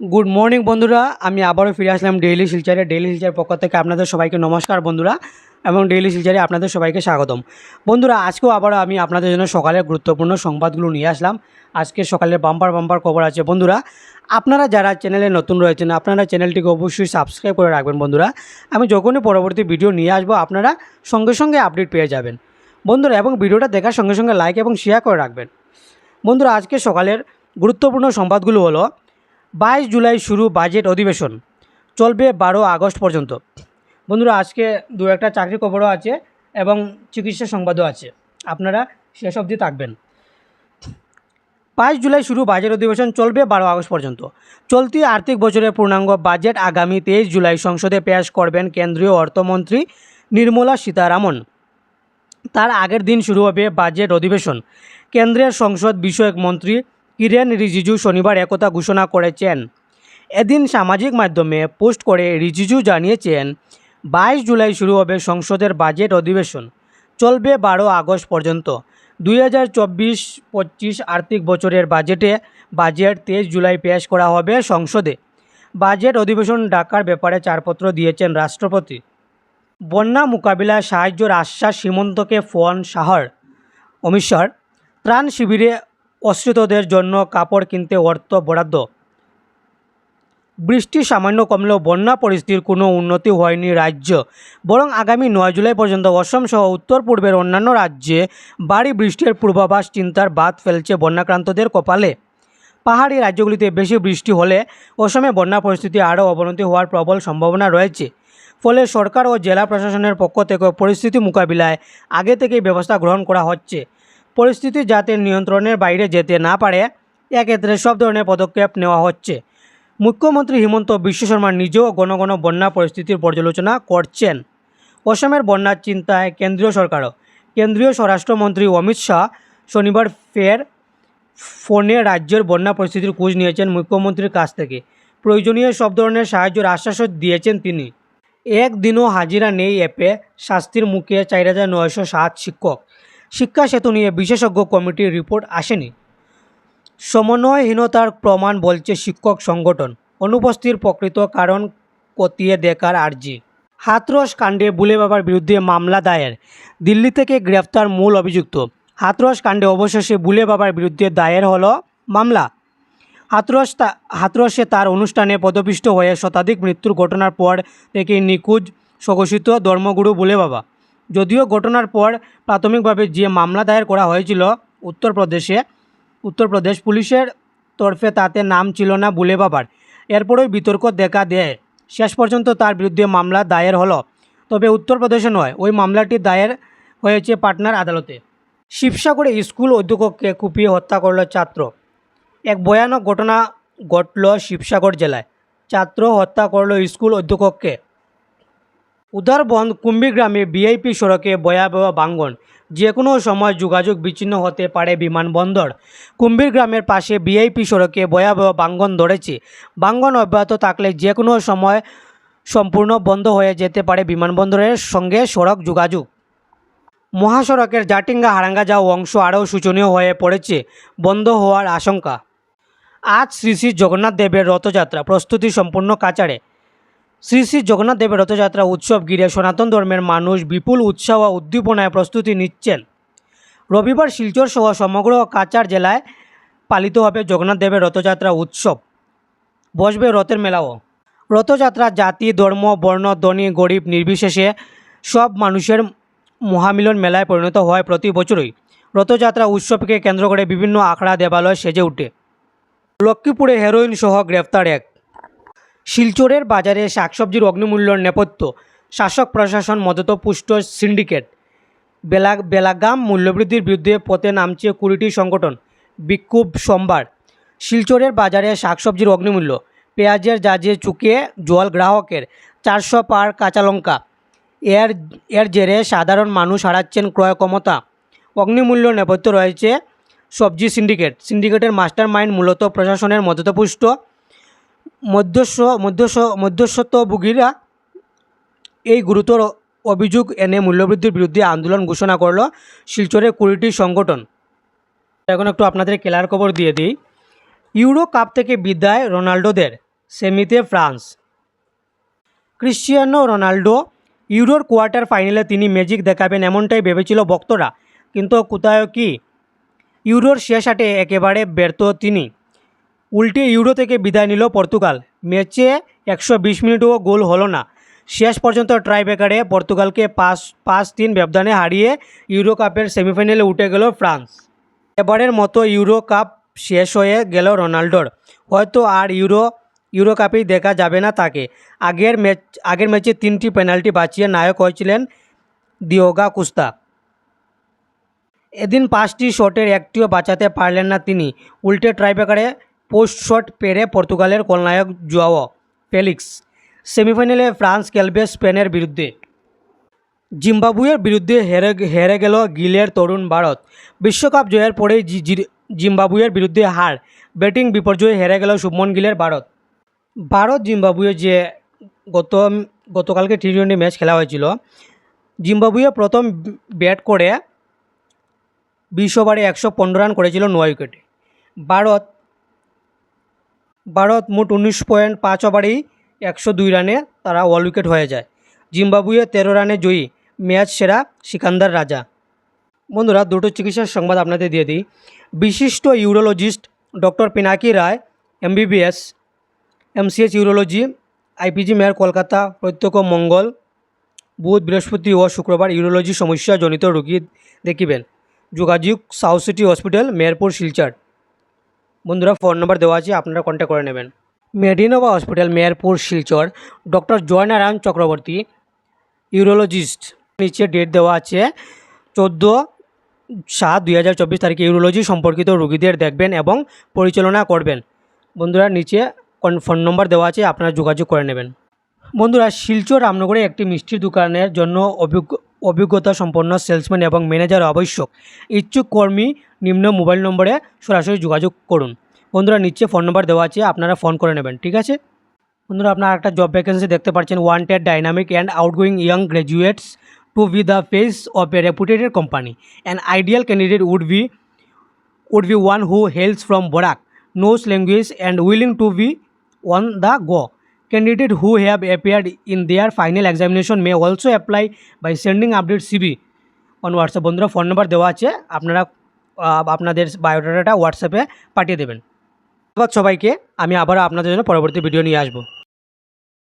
Good morning বন্ধুরা। আমি আবারও ফিরে আসলাম ডেইলি শিলচারে ডেইলি শিলচার পক্ষ থেকে আপনাদের সবাইকে নমস্কার, বন্ধুরা। এবং ডেইলি শিলচারে আপনাদের সবাইকে স্বাগতম। বন্ধুরা, আজকেও আবারও আমি আপনাদের জন্য সকালের গুরুত্বপূর্ণ সংবাদগুলো নিয়ে আসলাম। আজকে সকালের বাম্পার বাম্পার খবর আছে। বন্ধুরা, আপনারা যারা চ্যানেলে নতুন রয়েছেন, আপনারা চ্যানেলটিকে অবশ্যই সাবস্ক্রাইব করে রাখবেন, বন্ধুরা। আমি যখনই পরবর্তী ভিডিও নিয়ে আসব, আপনারা সঙ্গে সঙ্গে আপডেট পেয়ে যাবেন। বন্ধুরা, এবং ভিডিওটা দেখার সঙ্গে সঙ্গে লাইক এবং শেয়ার করে রাখবেন। বন্ধুরা, আজকে সকালের গুরুত্বপূর্ণ সংবাদগুলো হলো বাইশ জুলাই শুরু বাজেট অধিবেশন। চলবে বারো আগস্ট পর্যন্ত। বন্ধুরা, আজকে দু একটা চাকরি খবরও আছে এবং চিকিৎসা সংবাদও আছে। আপনারা শেষ অবধি থাকবেন। বাইশ জুলাই শুরু বাজেট অধিবেশন চলবে বারো আগস্ট পর্যন্ত। চলতি আর্থিক বছরের পূর্ণাঙ্গ বাজেট আগামী তেইশ জুলাই সংসদে পেশ করবেন কেন্দ্রীয় অর্থমন্ত্রী নির্মলা সীতারামন। তার আগের দিন শুরু হবে বাজেট অধিবেশন। কেন্দ্রের সংসদ বিষয়ক মন্ত্রী কিরেন রিজিজু শনিবার একথা ঘোষণা করেছেন। এদিন সামাজিক মাধ্যমে পোস্ট করে রিজিজু জানিয়েছেন, বাইশ জুলাই শুরু হবে সংসদের বাজেট অধিবেশন। চলবে বারো আগস্ট পর্যন্ত। দুই হাজার চব্বিশ পঁচিশ আর্থিক বছরের বাজেটে বাজেট তেইশ জুলাই পেশ করা হবে সংসদে। বাজেট অধিবেশন ডাকার ব্যাপারে চারপত্র দিয়েছেন রাষ্ট্রপতি। বন্যা মোকাবিলায় সাহায্যের আশ্বাস সীমন্তকে ফোন শাহর অমিত শাহর ত্রাণ শিবিরে অশ্রিতদের জন্য কাপড় কিনতে অর্থ বরাদ্দ। বৃষ্টি সামান্য কমলেও বন্যা পরিস্থিতির কোনো উন্নতি হয়নি রাজ্য। বরং আগামী নয় জুলাই পর্যন্ত অসম সহ উত্তর পূর্বের অন্যান্য রাজ্যে বাড়ি বৃষ্টির পূর্বাভাস চিন্তার বাদ ফেলছে বন্যাক্রান্তদের কপালে। পাহাড়ি রাজ্যগুলিতে বেশি বৃষ্টি হলে অসমে বন্যা পরিস্থিতি আরও অবনতি হওয়ার প্রবল সম্ভাবনা রয়েছে। ফলে সরকার ও জেলা প্রশাসনের পক্ষ থেকে পরিস্থিতি মোকাবিলায় আগে থেকেই ব্যবস্থা গ্রহণ করা হচ্ছে। পরিস্থিতি যাতে নিয়ন্ত্রণের বাইরে যেতে না পারে, এক্ষেত্রে সব ধরনের পদক্ষেপ নেওয়া হচ্ছে। মুখ্যমন্ত্রী হিমন্ত বিশ্ব শর্মা নিজেও ঘন ঘন বন্যা পরিস্থিতির পর্যালোচনা করছেন। অসমের বন্যার চিন্তায় কেন্দ্রীয় সরকারও। কেন্দ্রীয় স্বরাষ্ট্রমন্ত্রী অমিত শাহ শনিবার ফের ফোনে রাজ্যের বন্যা পরিস্থিতির খোঁজ নিয়েছেন মুখ্যমন্ত্রীর কাছ থেকে। প্রয়োজনীয় সব ধরনের সাহায্যের আশ্বাসও দিয়েছেন তিনি। একদিনও হাজিরা নেই অ্যাপে। শাস্তির মুখে চার হাজার নয়শো সাত শিক্ষক। শিক্ষা সেতু নিয়ে বিশেষজ্ঞ কমিটির রিপোর্ট আসেনি। সমন্বয়হীনতার প্রমাণ বলছে শিক্ষক সংগঠন। অনুপস্থিতির প্রকৃত কারণ খতিয়ে দেখার আর্জি। হাতরস কাণ্ডে বুলে বাবার বিরুদ্ধে মামলা দায়ের। দিল্লি থেকে গ্রেফতার মূল অভিযুক্ত। হাতরস কাণ্ডে অবশেষে বুলে বাবার বিরুদ্ধে দায়ের হলো মামলা। হাতরস হাতরসে তার অনুষ্ঠানে পদপিষ্ট হয়ে শতাধিক মৃত্যুর ঘটনার পর থেকে নিখোঁজ, স্বঘোষিত ধর্মগুরু বুলে বাবা যদিও ঘটনার পর প্রাথমিকভাবে যে মামলা দায়ের করা হয়েছিল উত্তরপ্রদেশে, উত্তরপ্রদেশ পুলিশের তরফে তাতে নাম ছিল না বুলে বাবার। এরপরই বিতর্ক দেখা দেয়। শেষ পর্যন্ত তার বিরুদ্ধে মামলা দায়ের হলো। তবে উত্তরপ্রদেশে নয়, ওই মামলাটি দায়ের হয়েছে পাটনার আদালতে। শিবসাগরে স্কুল অধ্যক্ষকে কুপিয়ে হত্যা করল ছাত্র। এক ভয়ানক ঘটনা ঘটল শিবসাগর জেলায়। ছাত্র হত্যা করল স্কুল অধ্যক্ষকে। উদারবন্দ কুম্ভীগ্রামে বিআইপি সড়কে ভয়াবহ ভাঙ্গন যে কোনো সময় যোগাযোগ বিচ্ছিন্ন হতে পারে বিমানবন্দর। কুম্ভীর গ্রামের পাশে বিআইপি সড়কে ভয়াবহ ভাঙ্গন ধরেছে। ভাঙ্গন অব্যাহত থাকলে যে কোনো সময় সম্পূর্ণ বন্ধ হয়ে যেতে পারে বিমানবন্দরের সঙ্গে সড়ক যোগাযোগ। মহাসড়কের জাটিঙ্গা হারাঙ্গা যাওয়া অংশ আরও শোচনীয় হয়ে পড়েছে, বন্ধ হওয়ার আশঙ্কা। আজ শ্রী শ্রী জগন্নাথ দেবের রথযাত্রা প্রস্তুতি সম্পূর্ণ কাচারে। শ্রী শ্রী জগন্নাথ দেবের রথযাত্রা উৎসব ঘিরে সনাতন ধর্মের মানুষ বিপুল উৎসাহ ও উদ্দীপনায় প্রস্তুতি নিচ্ছেন। রবিবার শিলচর সহ সমগ্র কাচার জেলায় পালিত হবে জগন্নাথ দেবের রথযাত্রা উৎসব। বসবে রথের মেলাও। রথযাত্রা জাতি, ধর্ম, বর্ণ, ধনী, গরিব, নির্বিশেষে সব মানুষের মহামিলন মেলায় পরিণত হয় প্রতি বছরই। রথযাত্রা উৎসবকে কেন্দ্র করে বিভিন্ন আখড়া দেবালয় সেজে ওঠে লক্ষ্মীপুরে হেরোইন সহ গ্রেফতার এক। শিলচরের বাজারে শাকসবজির অগ্নিমূল্যর নেপথ্য। শাসক প্রশাসন মদতপুষ্ট সিন্ডিকেট। বেলা বেলাগাম মূল্যবৃদ্ধির বিরুদ্ধে পথে নামছে কুড়িটি সংগঠন। বিক্ষোভ সোমবার। শিলচরের বাজারে শাকসবজির অগ্নিমূল্য। পেঁয়াজের জাজে চুকে জল গ্রাহকের চারশো পার কাঁচা লঙ্কা। এর এর জেরে সাধারণ মানুষ হারাচ্ছেন ক্রয় ক্ষমতা। অগ্নিমূল্য নেপথ্য রয়েছে সবজি সিন্ডিকেট। সিন্ডিকেটের মাস্টার মাইন্ড মূলত প্রশাসনের মদতপুষ্ট মধ্যস্ব মধ্যস্ব মধ্যস্বত্বভোগীরা এই গুরুতর অভিযোগ এনে মূল্যবৃদ্ধির বিরুদ্ধে আন্দোলন ঘোষণা করল শিলচরের কুড়িটি সংগঠন। এখন একটু আপনাদের খেলার খবর দিয়ে দিই। ইউরো কাপ থেকে বিদায় রোনাল্ডোদের সেমিতে ফ্রান্স ক্রিশ্চিয়ানো রোনাল্ডো ইউরোর কোয়ার্টার ফাইনালে তিনি ম্যাজিক দেখাবেন এমনটাই ভেবেছিল ভক্তরা কিন্তু কোথায় কি? ইউরোর শেষ আটে একেবারে ব্যর্থ তিনি। উল্টে ইউরো থেকে বিদায় নিল পর্তুগাল। ম্যাচে একশো বিশ মিনিটও গোল হলো না। শেষ পর্যন্ত ট্রাইব্রেকারে পর্তুগালকে পাঁচ পাঁচ তিন ব্যবধানে হারিয়ে ইউরো কাপের সেমিফাইনালে উঠে গেল ফ্রান্স। এবারের মতো ইউরো কাপ শেষ হয়ে গেল রোনাল্ডোর। হয়তো আর ইউরো ইউরো কাপেই দেখা যাবে না তাকে। আগের ম্যাচ আগের ম্যাচে তিনটি পেনাল্টি বাঁচিয়ে নায়ক হয়েছিলেন দিওগা কুস্তা। এদিন পাঁচটি শটের একটিও বাঁচাতে পারলেন না তিনি। উল্টে ট্রাইব্রেকারে পোস্ট শট পেরে পর্তুগালের কলনায়ক জুয়াও ফেলিক্স। সেমিফাইনালে ফ্রান্স খেলবে স্পেনের বিরুদ্ধে। জিম্বাবুয়ের বিরুদ্ধে হেরে হেরে গেল গিলের তরুণ ভারত। বিশ্বকাপ জয়ের পরেই জিম্বাবুয়ের বিরুদ্ধে হার। ব্যাটিং বিপর্যয়ে হেরে গেল শুভমন গিলের ভারত। ভারত জিম্বাবুয়ে যে গত গতকালকে টি টোয়েন্টি ম্যাচ খেলা হয়েছিল, জিম্বাবুয়ে প্রথম ব্যাট করে বিশ ওভারে একশো পনেরো রান করেছিল নয় উইকেটে। ভারত ভারত মোট উনিশ পয়েন্ট পাঁচ ওভারেই একশো দুই রানে তারা অল উইকেট হয়ে যায়। জিম্বাবুয়ে তেরো রানে জয়ী, ম্যাচ সেরা সিকান্দার রাজা। বন্ধুরা, দুটো চিকিৎসার সংবাদ আপনাদের দিয়ে দিই। বিশিষ্ট urologist doctor Pinaki Roy, MBBS MCh urology, IPG mayor Kolkata, প্রত্যক্ষ মঙ্গল, বুধ, বৃহস্পতি ও শুক্রবার ইউরোলজি সমস্যাজনিত রোগী দেখিবেন। যোগাযোগ, South City hospital, Meherpur, Silchar. বন্ধুরা ফোন নম্বর দেওয়া আছে, আপনারা কন্ট্যাক্ট করে নেবেন। Medinova hospital Meherpur, Silchar. Doctor Joynarayan Chakraborty urologist নিচে ডেট দেওয়া আছে, চোদ্দ সাত দুই হাজার চব্বিশ তারিখে ইউরোলজি সম্পর্কিত রোগীদের দেখবেন এবং পরিচালনা করবেন। বন্ধুরা, নিচে ফোন নম্বর দেওয়া আছে, আপনারা যোগাযোগ করে নেবেন। বন্ধুরা, শিলচর রামনগরে একটি মিষ্টির দোকানের জন্য অভিজ্ঞ অভিজ্ঞতা সম্পন্ন সেলসম্যান এবং ম্যানেজার আবশ্যক। ইচ্ছুক কর্মী নিম্ন মোবাইল নম্বরে সরাসরি যোগাযোগ করুন। বন্ধুরা, নিচে ফোন নম্বর দেওয়া আছে, আপনারা ফোন করে নেবেন, ঠিক আছে? বন্ধুরা, আপনারা একটা জব ভ্যাকেন্সি দেখতে পাচ্ছেন wanted dynamic and outgoing young graduates to be the face of a reputated company an ideal candidate would be would be one who hails from Barak knows language and willing to be on the go. Candidates who have appeared in their final examination may also apply by sending update CV on WhatsApp. বন্ধুরা phone number দেওয়া আছে আপনারা আপনাদের বায়োডাটাটা হোয়াটসঅ্যাপে পাঠিয়ে দেবেন ধন্যবাদ সবাইকে আমি আবার আপনাদের জন্য পরবর্তী ভিডিও নিয়ে আসব